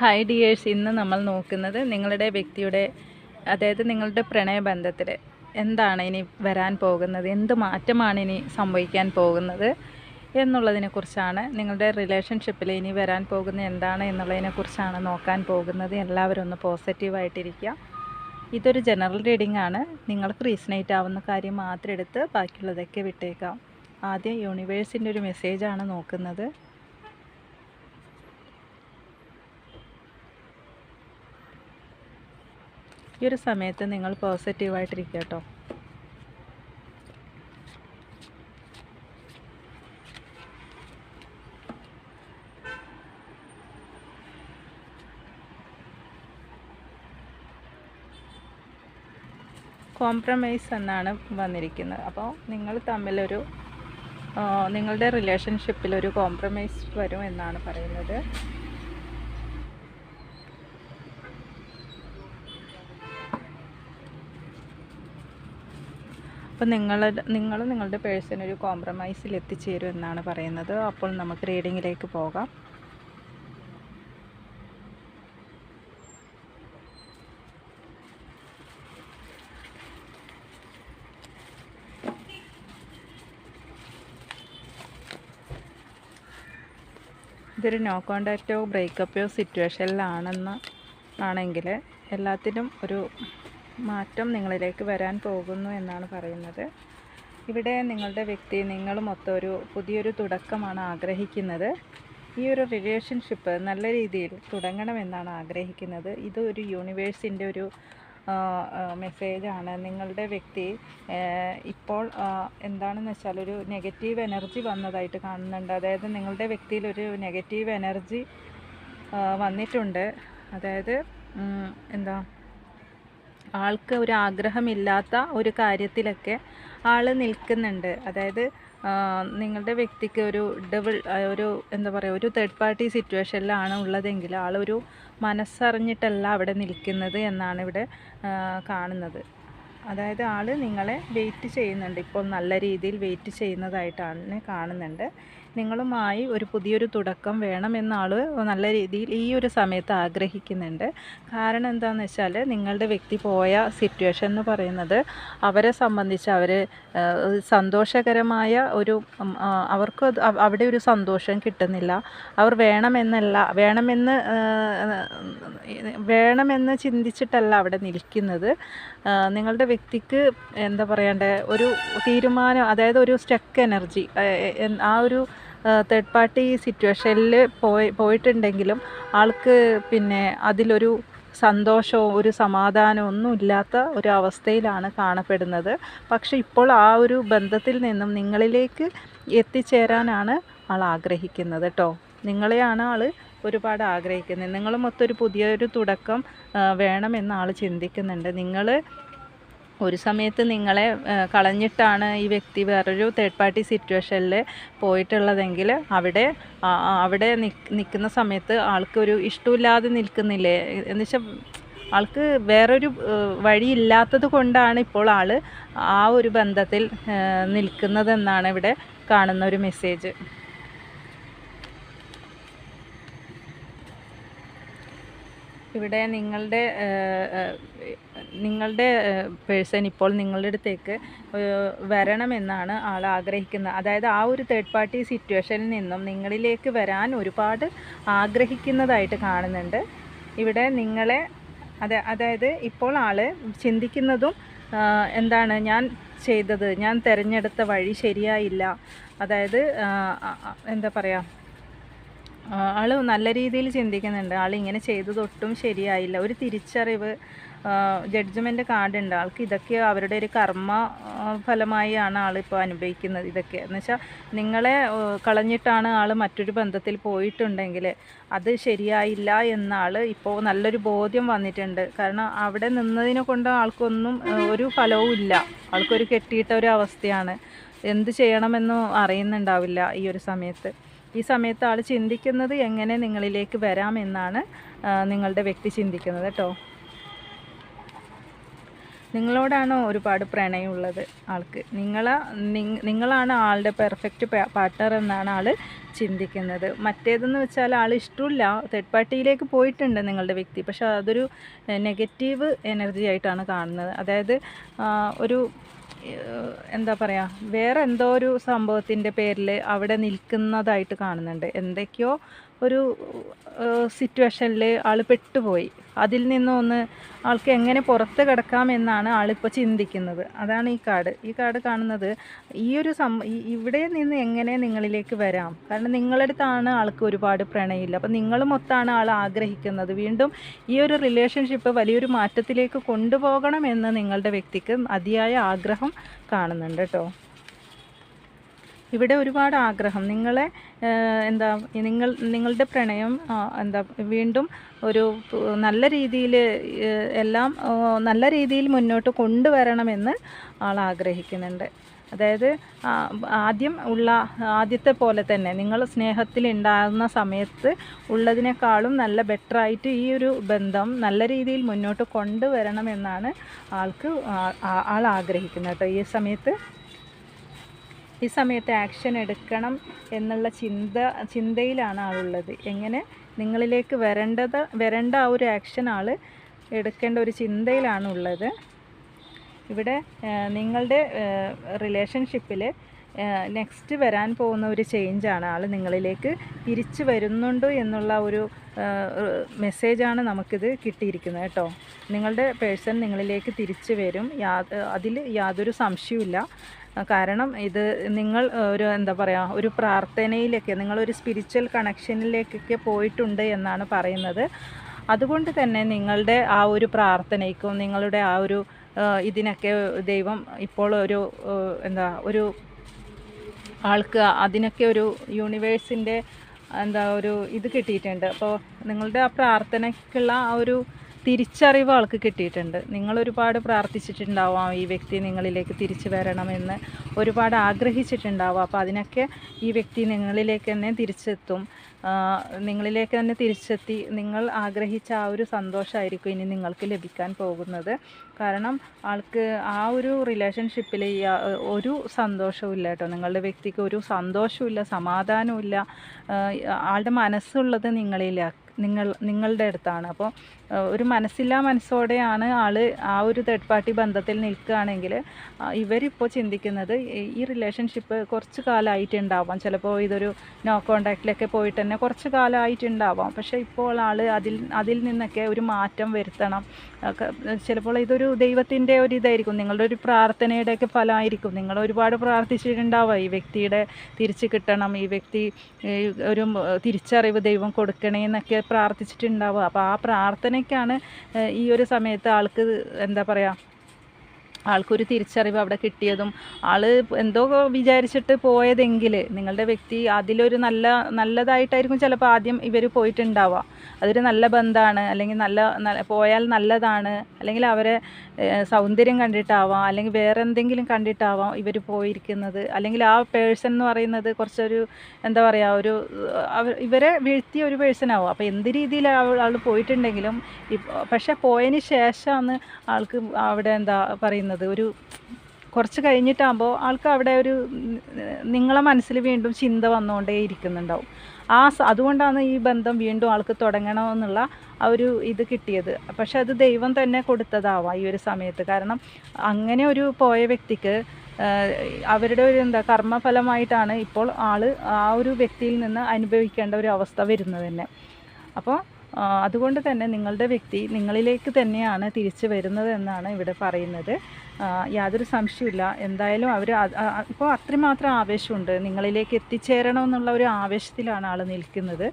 Hi dears ഇന്ന് നമ്മൾ നോക്കുന്നത് നിങ്ങളുടെ വ്യക്തിയുടെ അതായത് നിങ്ങളുടെ പ്രണയബന്ധത്തിൽ എന്താണ് ഇനി വരാൻ പോകുന്നത്? എന്ത് മാറ്റമാണ് ഇനി സംഭവിക്കാൻ പോകുന്നത്? എന്നുള്ളതിനെക്കുറിച്ചാണ് നിങ്ങളുടെ റിലേഷൻഷിപ്പിൽ ഇനി വരാൻ പോകുന്നത് എന്താണ് എന്നുള്ളതിനെക്കുറിച്ചാണ് നോക്കാൻ പോകുന്നത്. എല്ലാവരും ഒന്ന് പോസിറ്റീവായിട്ടിരിക്കുക ഇതൊരു ജനറൽ റീഡിംഗ് ആണ്. നിങ്ങൾക്ക് റീസണേറ്റ് ആവുന്ന കാര്യം മാത്രം എടുത്ത് ബാക്കിയുള്ളതൊക്കെ വിട്ടേക്കാം. ആദ്യം യൂണിവേഴ്സിന്റെ ഒരു മെസ്സേജാണ് നോക്കുന്നത്. ഈ ഒരു സമയത്ത് നിങ്ങൾ പോസിറ്റീവായിട്ടിരിക്കുക കേട്ടോ. കോംപ്രമൈസ് എന്നാണ് വന്നിരിക്കുന്നത്. അപ്പോൾ നിങ്ങൾ തമ്മിലൊരു നിങ്ങളുടെ റിലേഷൻഷിപ്പിൽ ഒരു കോംപ്രമൈസ് വരും എന്നാണ് പറയുന്നത്. അപ്പോൾ നിങ്ങൾ നിങ്ങൾ നിങ്ങളുടെ പേഴ്സൺ ഒരു കോംപ്രമൈസിൽ എത്തിച്ചേരും എന്നാണ് പറയുന്നത്. അപ്പോൾ നമുക്ക് റീഡിങ്ങിലേക്ക് പോകാം. ഇതൊരു നോ കോണ്ടാക്റ്റോ ബ്രേക്കപ്പോ സിറ്റുവേഷനിലാണെന്ന് ആണെങ്കിൽ എല്ലാത്തിനും ഒരു മാറ്റം നിങ്ങളിലേക്ക് വരാൻ പോകുന്നു എന്നാണ് പറയുന്നത്. ഇവിടെ നിങ്ങളുടെ വ്യക്തി നിങ്ങൾ മൊത്തം ഒരു പുതിയൊരു തുടക്കമാണ് ആഗ്രഹിക്കുന്നത്. ഈ ഒരു റിലേഷൻഷിപ്പ് നല്ല രീതിയിൽ തുടങ്ങണമെന്നാണ് ആഗ്രഹിക്കുന്നത്. ഇത് ഒരു യൂണിവേഴ്സിന്റെ ഒരു മെസ്സേജാണ് നിങ്ങളുടെ വ്യക്തി ഇപ്പോൾ എന്താണെന്ന് വെച്ചാൽ ഒരു നെഗറ്റീവ് എനർജി വന്നതായിട്ട് കാണുന്നുണ്ട്. അതായത് നിങ്ങളുടെ വ്യക്തിയിൽ ഒരു നെഗറ്റീവ് എനർജി വന്നിട്ടുണ്ട്. അതായത് എന്താ ആൾക്ക് ഒരു ആഗ്രഹമില്ലാത്ത ഒരു കാര്യത്തിലൊക്കെ ആൾ നിൽക്കുന്നുണ്ട്. അതായത് നിങ്ങളുടെ വ്യക്തിക്ക് ഒരു ഡബിൾ ഒരു എന്താ പറയുക ഒരു തേർഡ് പാർട്ടി സിറ്റുവേഷനിലാണ് ഉള്ളതെങ്കിൽ ആളൊരു മനസ്സറിഞ്ഞിട്ടല്ല അവിടെ നിൽക്കുന്നത് എന്നാണ് ഇവിടെ കാണുന്നത്. അതായത് ആൾ നിങ്ങളെ വെയിറ്റ് ചെയ്യുന്നുണ്ട്. ഇപ്പോൾ നല്ല രീതിയിൽ വെയിറ്റ് ചെയ്യുന്നതായിട്ടാണ് കാണുന്നുണ്ട്. നിങ്ങളുമായി ഒരു പുതിയൊരു തുടക്കം വേണമെന്ന ആൾ നല്ല രീതിയിൽ ഈ ഒരു സമയത്ത് ആഗ്രഹിക്കുന്നുണ്ട്. കാരണം എന്താണെന്ന് വെച്ചാൽ നിങ്ങളുടെ വ്യക്തി പോയ സിറ്റുവേഷൻ എന്ന് പറയുന്നത് അവരെ സംബന്ധിച്ച് അവർ സന്തോഷകരമായ ഒരു അവർക്ക് അവിടെ ഒരു സന്തോഷം കിട്ടുന്നില്ല. അവർ വേണമെന്നല്ല വേണമെന്ന് വേണമെന്ന് ചിന്തിച്ചിട്ടല്ല അവിടെ നിൽക്കുന്നത്. നിങ്ങളുടെ വ്യക്തിക്ക് എന്താ പറയണ്ടേ ഒരു തീരുമാനം അതായത് ഒരു സ്റ്റക്ക് എനർജി ആ ഒരു തേർഡ് പാർട്ടി സിറ്റുവേഷനിൽ പോയി പോയിട്ടുണ്ടെങ്കിലും ആൾക്ക് പിന്നെ അതിലൊരു സന്തോഷവും ഒരു സമാധാനവും ഒന്നും ഇല്ലാത്ത ഒരു അവസ്ഥയിലാണ് കാണപ്പെടുന്നത്. പക്ഷെ ഇപ്പോൾ ആ ഒരു ബന്ധത്തിൽ നിന്നും നിങ്ങളിലേക്ക് എത്തിച്ചേരാനാണ് ആൾ ആഗ്രഹിക്കുന്നത് കേട്ടോ നിങ്ങളെയാണ് ആൾ ഒരുപാട് ആഗ്രഹിക്കുന്നത്. നിങ്ങളും ഒരു പുതിയൊരു തുടക്കം വേണമെന്ന് ആൾ ചിന്തിക്കുന്നുണ്ട്. നിങ്ങൾ ഒരു സമയത്ത് നിങ്ങളെ കളഞ്ഞിട്ടാണ് ഈ വ്യക്തി വേറൊരു തേർഡ് പാർട്ടി സിറ്റുവേഷനിൽ പോയിട്ടുള്ളതെങ്കിൽ അവിടെ അവിടെ നിൽക്കുന്ന സമയത്ത് ആൾക്കൊരു ഇഷ്ടമില്ലാതെ നിൽക്കുന്നില്ലേ? എന്ന് വെച്ചാൽ ആൾക്ക് വേറൊരു വഴിയില്ലാത്തത് കൊണ്ടാണ് ഇപ്പോൾ ആൾ ആ ഒരു ബന്ധത്തിൽ നിൽക്കുന്നതെന്നാണ് ഇവിടെ കാണുന്ന ഒരു മെസ്സേജ് ഇവിടെ നിങ്ങളുടെ നിങ്ങളുടെ പേഴ്സൺ ഇപ്പോൾ നിങ്ങളുടെ അടുത്തേക്ക് വരണമെന്നാണ് ആൾ ആഗ്രഹിക്കുന്നത്. അതായത് ആ ഒരു തേർഡ് പാർട്ടി സിറ്റുവേഷനിൽ നിന്നും നിങ്ങളിലേക്ക് വരാൻ ഒരുപാട് ആഗ്രഹിക്കുന്നതായിട്ട് കാണുന്നുണ്ട്. ഇവിടെ നിങ്ങളെ അതെ അതായത് ഇപ്പോൾ ആൾ ചിന്തിക്കുന്നതും എന്താണ് ഞാൻ ചെയ്തത് ഞാൻ തിരഞ്ഞെടുത്ത വഴി ശരിയായില്ല. അതായത് എന്താ പറയുക ആൾ നല്ല രീതിയിൽ ചിന്തിക്കുന്നുണ്ട്. ആൾ ഇങ്ങനെ ചെയ്തത് ഒട്ടും ശരിയായില്ല. ഒരു തിരിച്ചറിവ് ജഡ്ജ്മെന്റ് കാർഡ് ഉണ്ട്. ആൾക്ക് ഇതൊക്കെ അവരുടെ ഒരു കർമ്മ ഫലമായാണ് ആളിപ്പോൾ അനുഭവിക്കുന്നത് ഇതൊക്കെ. എന്ന് വെച്ചാൽ നിങ്ങളെ കളഞ്ഞിട്ടാണ് ആൾ മറ്റൊരു ബന്ധത്തിൽ പോയിട്ടുണ്ടെങ്കിൽ അത് ശരിയായില്ല എന്ന ആൾ ഇപ്പോൾ നല്ലൊരു ബോധ്യം വന്നിട്ടുണ്ട്. കാരണം അവിടെ നിന്നതിനെ കൊണ്ട് ആൾക്കൊന്നും ഒരു ഫലവും ഇല്ല. ആൾക്കൊരു കെട്ടിയിട്ട ഒരു അവസ്ഥയാണ്. എന്ത് ചെയ്യണമെന്നും അറിയുന്നുണ്ടാവില്ല ഈ ഒരു സമയത്ത്. ഈ സമയത്ത് ആൾ ചിന്തിക്കുന്നത് എങ്ങനെ നിങ്ങളിലേക്ക് വരാമെന്നാണ് നിങ്ങളുടെ വ്യക്തി ചിന്തിക്കുന്നത് കേട്ടോ. നിങ്ങളോടാണോ ഒരുപാട് പ്രണയമുള്ളത് ആൾക്ക്. നിങ്ങളെ നിങ്ങളാണ് ആളുടെ പെർഫെക്റ്റ് പാർട്ണർ എന്നാണ് ആൾ ചിന്തിക്കുന്നത്. മറ്റേതെന്ന് വെച്ചാൽ ആൾ ഇഷ്ടമില്ല. തേർഡ് പാർട്ടിയിലേക്ക് പോയിട്ടുണ്ട് നിങ്ങളുടെ വ്യക്തി. പക്ഷേ അതൊരു നെഗറ്റീവ് എനർജി ആയിട്ടാണ് കാണുന്നത്. അതായത് ഒരു എന്താ പറയുക വേറെ എന്തോ ഒരു സംഭവത്തിന്റെ പേരിൽ അവിടെ നിൽക്കുന്നതായിട്ട് കാണുന്നുണ്ട്. എന്തൊക്കെയോ ഒരു സിറ്റുവേഷനിൽ ആൾ പെട്ടുപോയി. അതിൽ നിന്നൊന്ന് ആൾക്ക് എങ്ങനെ പുറത്ത് കിടക്കാം എന്നാണ് ആളിപ്പോൾ ചിന്തിക്കുന്നത്. അതാണ് ഈ കാർഡ് ഈ കാർഡ് കാണുന്നത് ഈ ഒരു സം ഇവിടെ നിന്ന് എങ്ങനെ നിങ്ങളിലേക്ക് വരാം? കാരണം നിങ്ങളടുത്താണ് ആൾക്ക് ഒരുപാട് പ്രണയമില്ല. അപ്പം നിങ്ങൾ മൊത്തമാണ് ആൾ ആഗ്രഹിക്കുന്നത്. വീണ്ടും ഈ ഒരു റിലേഷൻഷിപ്പ് വലിയൊരു മാറ്റത്തിലേക്ക് കൊണ്ടുപോകണമെന്ന് നിങ്ങളുടെ വ്യക്തിക്ക് അതിയായ ആഗ്രഹം കാണുന്നുണ്ട് കേട്ടോ. ഇവിടെ ഒരുപാട് ആഗ്രഹം. നിങ്ങളെ എന്താ നിങ്ങൾ നിങ്ങളുടെ പ്രണയം എന്താ വീണ്ടും ഒരു നല്ല രീതിയിൽ എല്ലാം നല്ല രീതിയിൽ മുന്നോട്ട് കൊണ്ടുവരണമെന്ന് ആൾ ആഗ്രഹിക്കുന്നുണ്ട്. അതായത് ആദ്യം ഉള്ള ആദ്യത്തെ പോലെ തന്നെ നിങ്ങൾ സ്നേഹത്തിൽ ഉണ്ടാകുന്ന സമയത്ത് ഉള്ളതിനേക്കാളും നല്ല ബെറ്ററായിട്ട് ഈ ഒരു ബന്ധം നല്ല രീതിയിൽ മുന്നോട്ട് കൊണ്ടുവരണമെന്നാണ് ആൾക്ക് ആൾ ആഗ്രഹിക്കുന്നത്. കേട്ടോ ഈ സമയത്ത് ഈ സമയത്ത് ആക്ഷൻ എടുക്കണം എന്നുള്ള ചിന്ത ചിന്തയിലാണ് ആളുള്ളത്. എങ്ങനെ നിങ്ങളിലേക്ക് വരേണ്ടത് വരേണ്ട ആ ഒരു ആക്ഷൻ ആൾ എടുക്കേണ്ട ഒരു ചിന്തയിലാണ് ഉള്ളത് ഇവിടെ നിങ്ങളുടെ റിലേഷൻഷിപ്പിൽ നെക്സ്റ്റ് വരാൻ പോകുന്ന ഒരു ചേഞ്ചാണ് ആൾ നിങ്ങളിലേക്ക് തിരിച്ചു വരുന്നുണ്ട് എന്നുള്ള ഒരു മെസ്സേജാണ് നമുക്കിത് കിട്ടിയിരിക്കുന്നത് കേട്ടോ. നിങ്ങളുടെ പേഴ്സൺ നിങ്ങളിലേക്ക് തിരിച്ചു വരും. യാ അതിൽ യാതൊരു സംശയവുമില്ല. കാരണം ഇത് നിങ്ങൾ ഒരു എന്താ പറയുക ഒരു പ്രാർത്ഥനയിലൊക്കെ നിങ്ങളൊരു സ്പിരിച്വൽ കണക്ഷനിലേക്കൊക്കെ പോയിട്ടുണ്ട് എന്നാണ് പറയുന്നത്. അതുകൊണ്ട് തന്നെ നിങ്ങളുടെ ആ ഒരു പ്രാർത്ഥനയ്ക്കും നിങ്ങളുടെ ആ ഒരു ഇതിനൊക്കെ ദൈവം ഇപ്പോൾ ഒരു എന്താ ഒരു ആൾക്ക് അതിനൊക്കെ ഒരു യൂണിവേഴ്സിന്റെ എന്താ ഒരു ഇത് കിട്ടിയിട്ടുണ്ട്. അപ്പോൾ നിങ്ങളുടെ ആ പ്രാർത്ഥനയ്ക്കുള്ള ആ ഒരു തിരിച്ചറിവ് ആൾക്ക് കിട്ടിയിട്ടുണ്ട്. നിങ്ങൾ ഒരുപാട് പ്രാർത്ഥിച്ചിട്ടുണ്ടാവാം ഈ വ്യക്തി നിങ്ങളിലേക്ക് തിരിച്ചു വരണമെന്ന്. ഒരുപാട് ആഗ്രഹിച്ചിട്ടുണ്ടാവാം. അപ്പോൾ അതിനൊക്കെ ഈ വ്യക്തി നിങ്ങളിലേക്ക് തന്നെ തിരിച്ചെത്തും. നിങ്ങളിലേക്ക് തന്നെ തിരിച്ചെത്തി നിങ്ങൾ ആഗ്രഹിച്ച ആ ഒരു സന്തോഷമായിരിക്കും ഇനി നിങ്ങൾക്ക് ലഭിക്കാൻ പോകുന്നത്. കാരണം ആൾക്ക് ആ ഒരു റിലേഷൻഷിപ്പിൽ ഒരു സന്തോഷവും ഇല്ല കേട്ടോ. നിങ്ങളുടെ വ്യക്തിക്ക് ഒരു സന്തോഷവും സമാധാനവും ഇല്ല. ആളുടെ മനസ്സുള്ളത് നിങ്ങളില നിങ്ങൾ നിങ്ങളുടെ അടുത്താണ്. അപ്പോൾ ഒരു മനസ്സില്ലാ മനസ്സോടെയാണ് ആൾ ആ ഒരു തേർഡ് പാർട്ടി ബന്ധത്തിൽ നിൽക്കുകയാണെങ്കിൽ ഇവരിപ്പോൾ ചിന്തിക്കുന്നത് ഈ- റിലേഷൻഷിപ്പ് കുറച്ച് കാലമായിട്ടുണ്ടാവാം ചിലപ്പോൾ ഇതൊരു നോ കോണ്ടാക്റ്റിലൊക്കെ പോയിട്ട് തന്നെ കുറച്ച് കാലമായിട്ടുണ്ടാവാം പക്ഷേ ഇപ്പോൾ ആൾ അതിൽ അതിൽ നിന്നൊക്കെ ഒരു മാറ്റം വരുത്തണം. ചിലപ്പോൾ ഇതൊരു ദൈവത്തിന്റെ ഒരു ഇതായിരിക്കും. നിങ്ങളുടെ ഒരു പ്രാർത്ഥനയുടെയൊക്കെ ഫലമായിരിക്കും. നിങ്ങൾ ഒരുപാട് പ്രാർത്ഥിച്ചിട്ടുണ്ടാവുക ഈ വ്യക്തിയുടെ തിരിച്ച് കിട്ടണം. ഈ വ്യക്തി ഒരു തിരിച്ചറിവ് ദൈവം കൊടുക്കണേ എന്നൊക്കെ പ്രാർത്ഥിച്ചിട്ടുണ്ടാവുക അപ്പോൾ ആ പ്രാർത്ഥനയ്ക്കാണ് ഏഹ്, ഈ ഒരു സമയത്ത് ആൾക്ക് എന്താ പറയുക ആൾക്കൊരു തിരിച്ചറിവ് അവിടെ കിട്ടിയതും ആൾ എന്തോ വിചാരിച്ചിട്ട് പോയതെങ്കിൽ നിങ്ങളുടെ വ്യക്തി അതിലൊരു നല്ല നല്ലതായിട്ടായിരിക്കും ചിലപ്പോൾ ആദ്യം ഇവർ പോയിട്ടുണ്ടാവുക. അതൊരു നല്ല ബന്ധമാണ് അല്ലെങ്കിൽ നല്ല പോയാൽ നല്ലതാണ് അല്ലെങ്കിൽ അവരെ സൗന്ദര്യം കണ്ടിട്ടാവാം അല്ലെങ്കിൽ വേറെ എന്തെങ്കിലും കണ്ടിട്ടാവാം ഇവർ പോയിരിക്കുന്നത്. അല്ലെങ്കിൽ ആ പേഴ്സൺ എന്ന് പറയുന്നത് കുറച്ചൊരു എന്താ പറയുക ഒരു ഇവരെ വീഴ്ത്തിയ ഒരു പേഴ്സൺ ആവും. അപ്പോൾ എന്ത് രീതിയിൽ ആൾ പോയിട്ടുണ്ടെങ്കിലും പക്ഷെ പോയതിന് ശേഷമാണ് ആൾക്ക് അവിടെ എന്താ പറയുന്നത് ഒരു കുറച്ച് കഴിഞ്ഞിട്ടാകുമ്പോൾ ആൾക്ക് അവിടെ ഒരു നിങ്ങളെ മനസ്സിൽ വീണ്ടും ചിന്ത വന്നുകൊണ്ടേ ഇരിക്കുന്നുണ്ടാവും. ആ അതുകൊണ്ടാണ് ഈ ബന്ധം വീണ്ടും ആൾക്ക് തുടങ്ങണമെന്നുള്ള ആ ഒരു ഇത് കിട്ടിയത്. പക്ഷെ അത് ദൈവം തന്നെ കൊടുത്തതാവാം ഈ ഒരു സമയത്ത്. കാരണം അങ്ങനെ ഒരു പോയ വ്യക്തിക്ക് അവരുടെ ഒരു എന്താ കർമ്മഫലമായിട്ടാണ് ഇപ്പോൾ ആൾ ആ ഒരു വ്യക്തിയിൽ നിന്ന് അനുഭവിക്കേണ്ട ഒരു അവസ്ഥ വരുന്നത് തന്നെ. അപ്പോൾ അതുകൊണ്ട് തന്നെ നിങ്ങളുടെ വ്യക്തി നിങ്ങളിലേക്ക് തന്നെയാണ് തിരിച്ചു വരുന്നത് എന്നാണ് ഇവിടെ പറയുന്നത്. യാതൊരു സംശയമില്ല എന്തായാലും അവർ ഇപ്പോൾ അത്രമാത്രം ആവേശമുണ്ട്. നിങ്ങളിലേക്ക് എത്തിച്ചേരണമെന്നുള്ള ഒരു ആവേശത്തിലാണ് ആൾ നിൽക്കുന്നത്.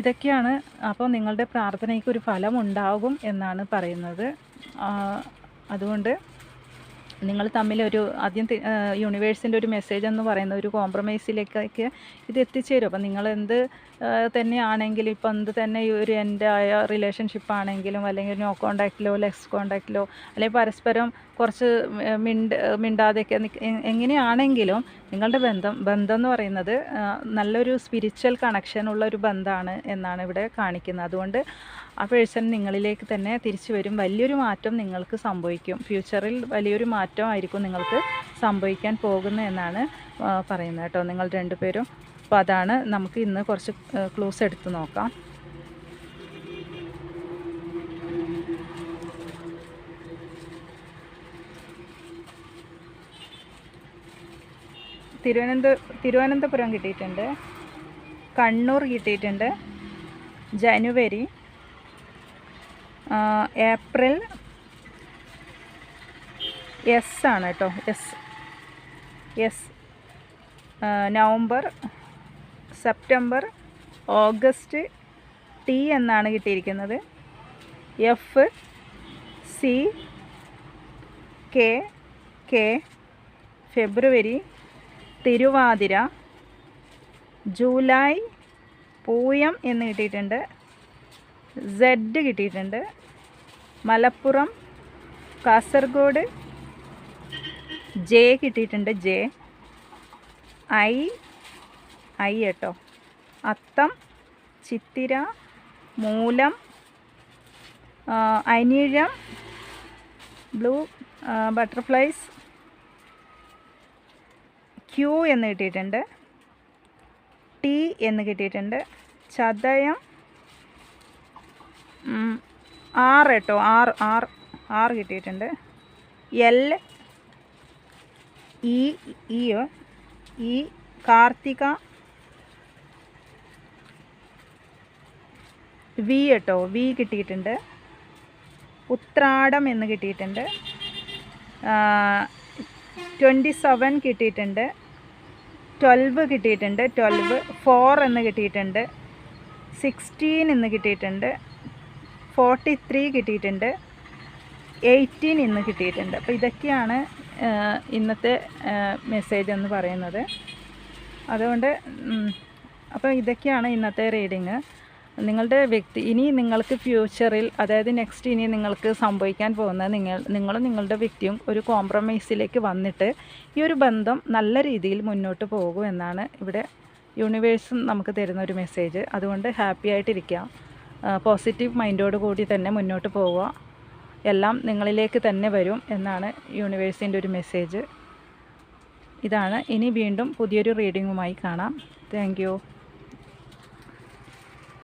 ഇതൊക്കെയാണ് അപ്പോൾ നിങ്ങളുടെ പ്രാർത്ഥനയ്ക്ക് ഒരു ഫലം ഉണ്ടാകും എന്നാണ് പറയുന്നത്. അതുകൊണ്ട് നിങ്ങൾ തമ്മിൽ ഒരു ആദ്യം യൂണിവേഴ്സിന്റെ ഒരു മെസ്സേജ് എന്ന് പറയുന്ന ഒരു കോംപ്രമൈസിലേക്കൊക്കെ ഇത് എത്തിച്ചേരും. അപ്പം നിങ്ങൾ എന്ത് തന്നെയാണെങ്കിലും ഇപ്പം എന്ത് തന്നെ ഒരു എന്റെ ആയ റിലേഷൻഷിപ്പ് ആണെങ്കിലും അല്ലെങ്കിൽ നോ കോണ്ടാക്റ്റിലോ ലെസ് കോണ്ടാക്റ്റിലോ അല്ലെങ്കിൽ പരസ്പരം കുറച്ച് മിണ്ട് മിണ്ടാതെയൊക്കെ എങ്ങനെയാണെങ്കിലും നിങ്ങളുടെ ബന്ധം ബന്ധം എന്ന് പറയുന്നത് നല്ലൊരു സ്പിരിച്വൽ കണക്ഷൻ ഉള്ള ഒരു ബന്ധമാണ് എന്നാണ് ഇവിടെ കാണിക്കുന്നത്. അതുകൊണ്ട് ആ പേഴ്സൺ നിങ്ങളിലേക്ക് തന്നെ തിരിച്ചു വരും. വലിയൊരു മാറ്റം നിങ്ങൾക്ക് സംഭവിക്കും. ഫ്യൂച്ചറിൽ വലിയൊരു മാറ്റം ആയിരിക്കും നിങ്ങൾക്ക് സംഭവിക്കാൻ പോകുന്നത് എന്നാണ് പറയുന്നത് കേട്ടോ. നിങ്ങൾ രണ്ടുപേരും. അപ്പോൾ അതാണ് നമുക്ക് ഇന്ന് കുറച്ച് ക്ലൂസ് എടുത്ത് നോക്കാം. തിരുവനന്ത തിരുവനന്തപുരം കിട്ടിയിട്ടുണ്ട്. കണ്ണൂർ കിട്ടിയിട്ടുണ്ട്. ജനുവരി ഏപ്രിൽ. എസ് ആണ് കേട്ടോ S S November September August T എന്നാണ് കിട്ടിയിരിക്കുന്നത്. F C K K February Thiruvathira July പൂയം എന്ന് കിട്ടിയിട്ടുണ്ട്. സെഡ് കിട്ടിയിട്ടുണ്ട്. മലപ്പുറം കാസർഗോഡ് ജെ കിട്ടിയിട്ടുണ്ട്. J I. ഐ കേട്ടോ. അത്തം ചിത്തിര മൂലം അനീഴം ബ്ലൂ ബട്ടർഫ്ലൈസ് ക്യൂ എന്ന് കിട്ടിയിട്ടുണ്ട്. ടി എന്ന് കിട്ടിയിട്ടുണ്ട്. ചതയം ആറ് കേട്ടോ. ആറ് ആറ് ആറ് കിട്ടിയിട്ടുണ്ട്. എൽ ഇ ഇയോ കാർത്തിക വി കേട്ടോ. വി കിട്ടിയിട്ടുണ്ട്. ഉത്രാടം എന്ന് കിട്ടിയിട്ടുണ്ട്. ട്വന്റി സെവൻ കിട്ടിയിട്ടുണ്ട്. ട്വൽവ് കിട്ടിയിട്ടുണ്ട്. ട്വൽവ് ഫോർ എന്ന് കിട്ടിയിട്ടുണ്ട്. സിക്സ്റ്റീൻ എന്ന് കിട്ടിയിട്ടുണ്ട്. ഫോർട്ടി ത്രീ കിട്ടിയിട്ടുണ്ട്. എയ്റ്റീൻ ഇന്ന് കിട്ടിയിട്ടുണ്ട്. അപ്പോൾ ഇതൊക്കെയാണ് ഇന്നത്തെ മെസ്സേജ് എന്ന് പറയുന്നത്. അതുകൊണ്ട് അപ്പോൾ ഇതൊക്കെയാണ് ഇന്നത്തെ റീഡിങ് നിങ്ങളുടെ വ്യക്തി ഇനി നിങ്ങൾക്ക് ഫ്യൂച്ചറിൽ അതായത് നെക്സ്റ്റ് ഇനി നിങ്ങൾക്ക് സംഭവിക്കാൻ പോകുന്ന നിങ്ങൾ നിങ്ങളും നിങ്ങളുടെ വ്യക്തിയും ഒരു കോംപ്രമൈസിലേക്ക് വന്നിട്ട് ഈ ഒരു ബന്ധം നല്ല രീതിയിൽ മുന്നോട്ട് പോകും എന്നാണ് ഇവിടെ യൂണിവേഴ്സും നമുക്ക് തരുന്ന ഒരു മെസ്സേജ് അതുകൊണ്ട് ഹാപ്പി ആയിട്ടിരിക്കാം പോസിറ്റീവ് മൈൻഡോട് കൂടി തന്നെ മുന്നോട്ട് പോവുക. എല്ലാം നിങ്ങളിലേക്ക് തന്നെ വരും എന്നാണ് യൂണിവേഴ്സിന്റെ ഒരു മെസ്സേജ് ഇതാണ്. ഇനി വീണ്ടും പുതിയൊരു റീഡിങ്ങുമായി കാണാം. താങ്ക്